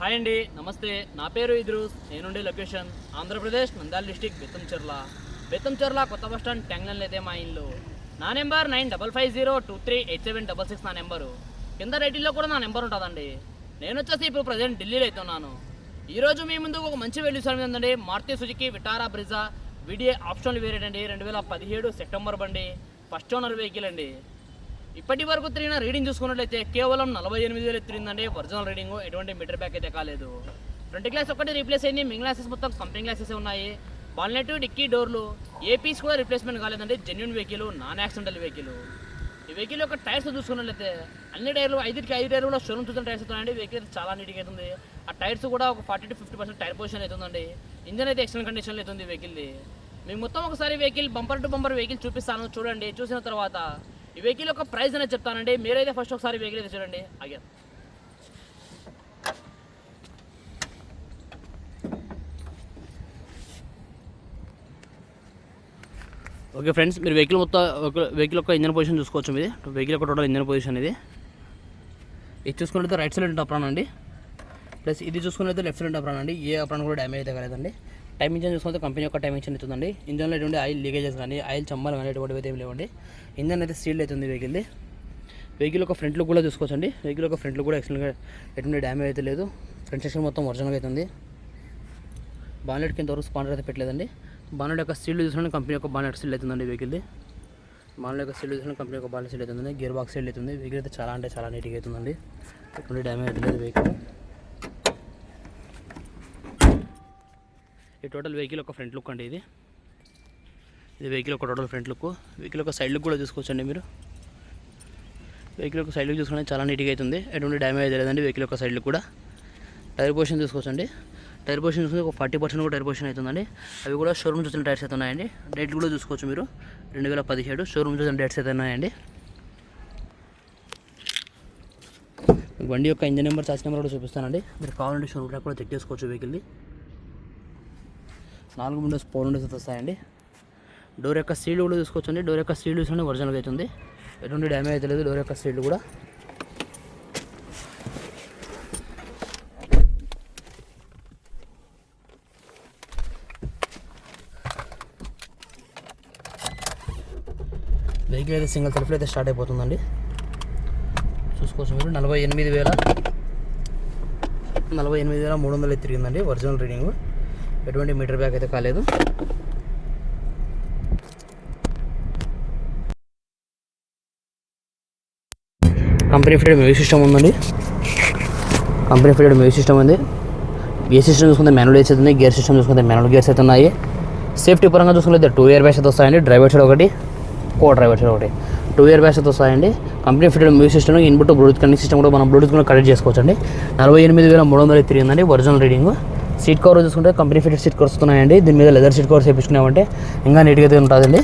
Hi అండి నమస్తే. నా పేరు ఇద్రూస్. నేనుండే లొకేషన్ ఆంధ్రప్రదేశ్ నంద్యాల డిస్టిక్ బెత్తంచెర్ల బెత్తంచెర్ల కొత్త బస్టాండ్ స్టాండ్ ట్యాంగ్లన్ అయితే మా ఇల్లు. నా number nine double five zero two three eight seven double six నా నెంబరు. కింద రైటింగ్లో కూడా నా నెంబర్ ఉంటుందండి. నేను వచ్చేసి ఇప్పుడు ప్రజెంట్ ఢిల్లీలో అయితే ఉన్నాను. ఈరోజు మీ ముందు ఒక మంచి వెళ్ళి సార్ ఉందండి. Maruti Suzuki Vitara Brezza VDI ఆప్షన్లు వేరేటండి. రెండు వేల పదిహేడు సెప్టెంబర్ బండి. ఫస్ట్ ఓనర్ వెహికల్ అండి. ఇప్పటి వరకు తిరిగిన రీడింగ్ చూసుకున్నట్లయితే కేవలం నలభై ఎనిమిది వేలు తిరిగిందండి. ఒరిజినల్ రీడింగ్ ఎటువంటి మీటర్ బ్యాక్ అయితే కాలేదు. ఫ్రంట్ గ్లాస్ ఒకటి రీప్లేస్ అయింది. మింగ్ గ్లాసెస్ మొత్తం కంపెనీ గ్లాసెస్ ఉన్నాయి. బాల్నెట్ డిక్కీ డోర్లు ఏపీస్ కూడా రీప్లేస్మెంట్ కాలేదండి. Genuine vehicle non accidental vehicle ఈ వెహికల్ యొక్క టైర్స్ చూసుకున్నట్లయితే అన్ని టైర్లు ఐదుకి ఐదు టైర్లు కూడా షోరూమ్ చూసిన టైర్స్ అవుతున్నాయండి వెహికల్ చాలా నీట్గా అవుతుంది ఆ టైర్స్ కూడా ఒక forty to fifty percent tyre position అవుతుందండి ఇంజన్ అయితే ఎక్సలెంట్ కండిషన్లో అవుతుంది వెహికల్ది మీకు మొత్తం ఒకసారి vehicle bumper to bumper vehicle చూపిస్తాను. చూడండి. చూసిన తర్వాత ఈ వెహికల్ యొక్క ప్రైస్ అనేది చెప్తానండి. మీరైతే ఫస్ట్ ఒకసారి వెహికల్ అయితే చూడండి. అగే ఓకే ఫ్రెండ్స్ మీరు వెహికల్ మొత్తం ఒక వెహికల్ యొక్క ఇంజన్ పొజిషన్ చూసుకోవచ్చు ఇది వెహికల్ యొక్క టోటల్ ఇంజన్ పొజిషన్ ఇది. ఇది చూసుకున్నట్లయితే రైట్ సైడ్ అప్రాన్ అండి. ప్లస్ ఇది చూసుకున్నట్లయితే లెఫ్ట్ సైడ్ అప్రాన్ అండి. ఏ అప్రాన్ కూడా డ్యామేజ్ అయితే కాలేదండి. టైం ఇంజన్ చూసుకుంటే కంపెనీ యొక్క టైం ఇంజన్ అవుతుందండి. ఇంజన్లో ఎటువంటి ఆయిల్ లీకేజెస్ కానీ ఆయిల్ చమ్మాలు కానీ ఎటువంటివి అయితే ఏం లేవండి. ఇంజన్ అయితే సీల్డ్ అవుతుంది వెహికల్ది. వెహికల్ ఒక ఫ్రంట్ లుక్ కూడా చూసుకోవచ్చండి. వెహికల్ ఒక ఫ్రంట్ లుక్ కూడా ఎక్సలెంట్గా ఎటువంటి డ్యామేజ్ అయితే లేదు. ఫ్రంట్ సెక్షన్ మొత్తం ఒరిజినల్ అవుతుంది. బానెట్ కింద వరకు స్పాండర్ అయితే పెట్టలేదండి. బానెట్ యొక్క సీల్డ్ చూసుకుంటే కంపెనీ యొక్క బానెట్ సీల్ అవుతుందండి వెహికల్ది. బానెట్ యొక్క సీల్డ్ చూసుకుంటే కంపెనీ యొక్క బానెట్ సీల్ అవుతుంది గేర్ బాక్స్ సీల్ అవుతుంది. వెహికల్ అయితే చాలా అంటే చాలా నీట్గా అవుతుందండి. ఎటువంటి డ్యామేజ్ అయితే లేదు వెహికల్. ఈ టోటల్ వెహికల్ ఒక ఫ్రంట్ లుక్ అండి ఇది. ఇది వెహికల్ ఒక టోటల్ ఫ్రంట్ లుక్ వెహికల్ ఒక సైడ్ లుక్ కూడా చూసుకోవచ్చండి మీరు. వెహికల్ ఒక సైడ్ లుక్ చూసుకుంటే చాలా నీట్గా అవుతుంది ఎటువంటి డ్యామేజ్ లేదండి వెహికల్ ఒక సైడ్ లుక్ కూడా. టైర్ పొజిషన్ చూసుకోవచ్చండి. టైర్ పొజిషన్ చూసుకుంటే ఒక ఫార్టీ పర్సెంట్ కూడా టైర్ పొజిషన్ అవుతుందండి. అవి కూడా షోరూమ్ చూసిన టైర్స్ అయితే ఉన్నాయండి. డేట్లు కూడా చూసుకోవచ్చు మీరు. రెండు వేల పదిహేడు షోరూమ్ చూసిన డేట్స్ అయితే ఉన్నాయండి. బండి యొక్క ఇంజన్ నెంబర్ చార్జ్ నెంబర్ కూడా చూపిస్తానండి. మీరు కావాలంటే షోరూమ్ కూడా చెక్ చేసుకోవచ్చు వెహికల్ది నాలుగు విండోస్ ఫోర్ విండోస్ అయితే వస్తాయండి. డోర్ యొక్క సీల్ కూడా చూసుకోవచ్చండి డోర్ యొక్క సీల్ చూసుకుంటే ఒరిజినల్గా అవుతుంది ఎటువంటి డ్యామేజ్ అయితే లేదు. డోర్ యొక్క సీల్ కూడా. వెహికల్ అయితే సింగిల్ సెల్ఫ్లో అయితే స్టార్ట్ అయిపోతుందండి. చూసుకోవచ్చు మీరు. నలభై ఎనిమిది వేల నలభై ఎనిమిది వేల మూడు వందలు అయితే తిరిగిందండి. ఒరిజినల్ రీడింగ్ ఎటువంటి మీటర్ బ్యాక్ అయితే కాలేదు. కంపెనీ ఫిటెడ్ మ్యూజిక్ సిస్టమ్ ఉందండి. కంపెనీ ఫిటెడ్ మ్యూజిక్ సిస్టమ్ ఉంది. గేర్ సిస్టమ్ చూసుకుంటే మాన్యువల్ ఏసీ ఉంది గేర్ సిస్టమ్ చూసుకుంటే మాన్యువల్ గేర్స్ అయితే ఉన్నాయి. సేఫ్టీ పరంగా చూసుకుంటే టూ ఇయర్ బ్యాగ్స్ అయితే వస్తాయండి. డ్రైవర్ సైడ్ ఒకటి కో డ్రైవర్ సైడ్ ఒకటి. టూ ఇయర్ బ్యాగ్స్ అయితే వస్తాయండి. Company fitted music system input Bluetooth connect system కూడా మనం బ్లూటూత్ కూడా కనెక్ట్ చేసుకోవచ్చండి. నలభై ఎనిమిది వేల మూడు వందలు తిరిగిందండి. ఒరిజినల్ రీడింగ్ సీట్ కవర్ చూసుకుంటే కంపెనీ ఫిటెడ్ సీట్ కవర్స్ వస్తున్నాయండి. దీని మీద లెదర్ సీట్ కవర్స్ వేయించుకున్నామంటే ఇంకా నీట్గా అయితే ఉంటుందండి.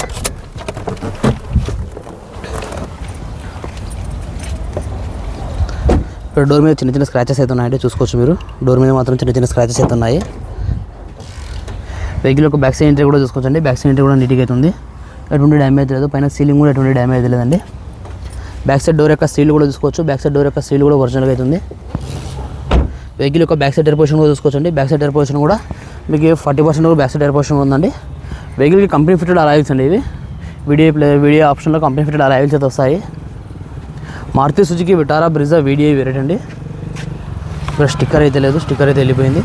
ఇక్కడ డోర్ మీద చిన్న చిన్న స్క్రాచెస్ అయితే ఉన్నాయండి. చూసుకోవచ్చు మీరు. డోర్ మీద మాత్రం చిన్న చిన్న స్క్రాచెస్ అయితే ఉన్నాయి. వెహికల్ యొక్క బ్యాక్ సైడ్ ఎంట్రీ కూడా చూసుకోవచ్చండి. బ్యాక్ సైడ్ ఎంట్రీ కూడా నీట్గా అయితే ఉంది. ఎటువంటి డ్యామేజ్ లేదు. పైన సీలింగ్ కూడా ఎటువంటి డ్యామేజ్ లేదండి. బ్యాక్ సైడ్ డోర్ యొక్క సీల్ కూడా చూసుకోవచ్చు. బ్యాక్ సైడ్ డోర్ యొక్క సీల్ కూడా ఒరిజినల్గా అవుతుంది వెహికల్ యొక్క బ్యాక్ సైడ్ ఎయిర్ పొజిషన్ కూడా చూసుకోవచ్చండి. బ్యాక్ సైడ్ ఎయిర్ పొజిషన్ కూడా మీకు ఫార్టీ పర్సెంట్ కూడా బ్యాక్ సైడ్ ఎయిర్ పొజిషన్ ఉందండి. వెహికల్కి కంపెనీ ఫిటెడ్ అలైల్స్ అండి ఇవి. వీడియో ప్లే వీడియో ఆప్షన్లో కంపెనీ ఫిటెడ్ అలైల్స్ అయితే వస్తాయి. Maruti Suzuki Vitara Brezza video variant అండి. ఇక్కడ స్టిక్కర్ అయితే లేదు స్టిక్కర్ అయితే వెళ్ళిపోయింది.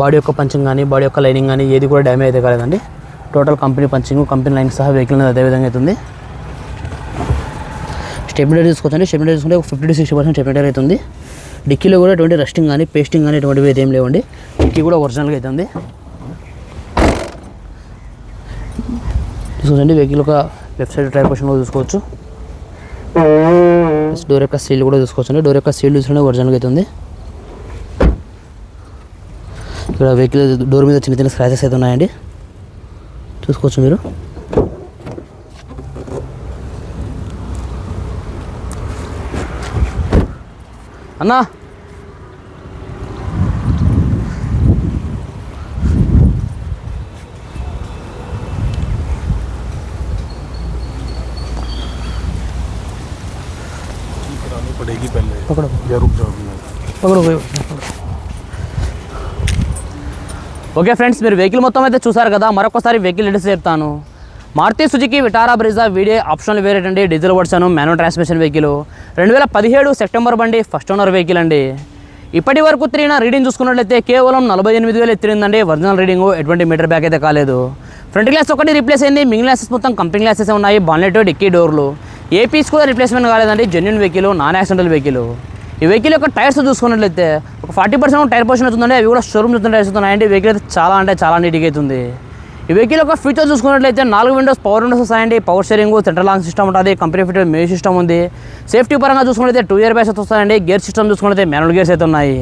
బాడీ యొక్క పంచింగ్ కానీ బాడీ యొక్క లైనింగ్ కానీ ఏది కూడా డ్యామేజ్ అయితే కాలేదండి. Total company punching company line సహా వెహికల్ అనేది అదే విధంగా అవుతుంది స్టెబిలైజర్ తీసుకోవచ్చండి స్టెబిలైజర్ తీసుకుంటే ఒక fifty to sixty percent stabiliser అవుతుంది డిక్కీలో కూడా ఎటువంటి రెస్టింగ్ కానీ పేస్టింగ్ కానీ ఎటువంటివి ఏం లేవండి. డిక్కీ కూడా ఒరిజినల్గా అవుతుంది చూడండి వెహికల్ ఒక వెబ్సైట్ ట్రై టైర్ పొజిషన్ కూడా చూసుకోవచ్చు. డోర్ యొక్క సీల్ కూడా చూసుకోవచ్చు డోర్ యొక్క సీల్ చూసుకుంటే ఒరిజినల్గా అవుతుంది ఇక్కడ వెహికల్ డోర్ మీద చిన్న చిన్న స్క్రాచెస్ అయితే ఉన్నాయండి. చూసుకోవచ్చు మీరు. అన్నా. ఓకే ఫ్రెండ్స్ మీరు వెహికల్ మొత్తం అయితే చూసారు కదా మరొకసారి వెహికల్ ఎడ్స్ చెప్తాను Maruti Suzuki Vitara Brezza video ఆప్షన్లు వేరేటండి. Diesel version manual transmission vehicle. రెండు వేల పదిహేడు సెప్టెంబర్ బండి ఫస్ట్ ఓనర్ వెహికల్ అండి. ఇప్పటి వరకు తిరిగిన రీడింగ్ చూసుకున్నట్లయితే కేవలం నలభై ఎనిమిది వేలు ఎత్తిరిందండి. ఒరిజినల్ రీడింగ్ ఎటువంటి మీటర్ బ్యాక్ అయితే కాలేదు. ఫ్రంట్ గ్లాస్ ఒకటి రీప్లేస్ అయింది. మిగిలిన గ్లాసెస్ మొత్తం కంపెనీ గ్లాసెస్ ఉన్నాయి. బాన్లెట్ డిక్కీ డోర్లు. ఏ పీస్ కూడా రీప్లేస్మెంట్ కాలేదండి. Genuine vehicle non accidental vehicle. ఈ వెహికల్ యొక్క టైర్స్ చూసుకున్నట్లయితే ఒక ఫార్టీ పర్సెంట్ టైర్ పోర్షన్ అవుతుందండి. అవి కూడా షోరూమ్ చూస్తున్న టైర్స్ అవుతున్నాయండి వెహికల్ అయితే చాలా అంటే చాలా నీట్గా అవుతుంది. ఈ వెహికల్ యొక్క ఫీచర్ చూసుకున్నట్లయితే నాలుగు విండోస్ పవర్ విండోస్ వస్తాయండి. Power steering central lock system ఉంటుంది కంపెనీ ఫిట్ మే సిస్టమ్ ఉంది. సేఫ్టీ పరంగా చూసుకున్నట్లయితే టూ ఇయర్ బ్యాస్ వస్తాయండి. గేర్ సిస్టమ్ చూసుకున్నట్లయితే మ్యానువల్ గేర్స్ అయితే ఉన్నాయి.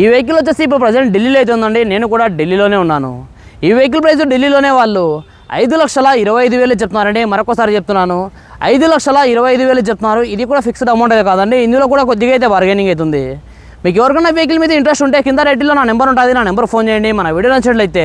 ఈ వెహికల్ వచ్చేసి ఇప్పుడు ప్రజెంట్ ఢిల్లీలో అయితే ఉందండి. నేను కూడా ఢిల్లీలోనే ఉన్నాను. ఈ వెహికల్ ప్రైస్ ఢిల్లీలోనే వాళ్ళు ఐదు లక్షల ఇరవై ఐదు వేలు చెప్తున్నారండి. మరొకసారి చెప్తున్నాను. ఐదు లక్షల ఇరవై ఐదు వేలు చెప్తున్నారు. ఇది కూడా ఫిక్స్డ్ అమౌంట్ అయితే కాదండి. ఇందులో కూడా కొద్దిగా అయితే బార్గెనింగ్ అవుతుంది మీకు ఎవరికైనా వెహికల్ మీద ఇంట్రెస్ట్ ఉంటే కింద రెడ్డిలో నా నెంబర్ ఉంటుంది. నా నెంబర్ ఫోన్ చేయండి. మన వీడియో నచ్చినట్లయితే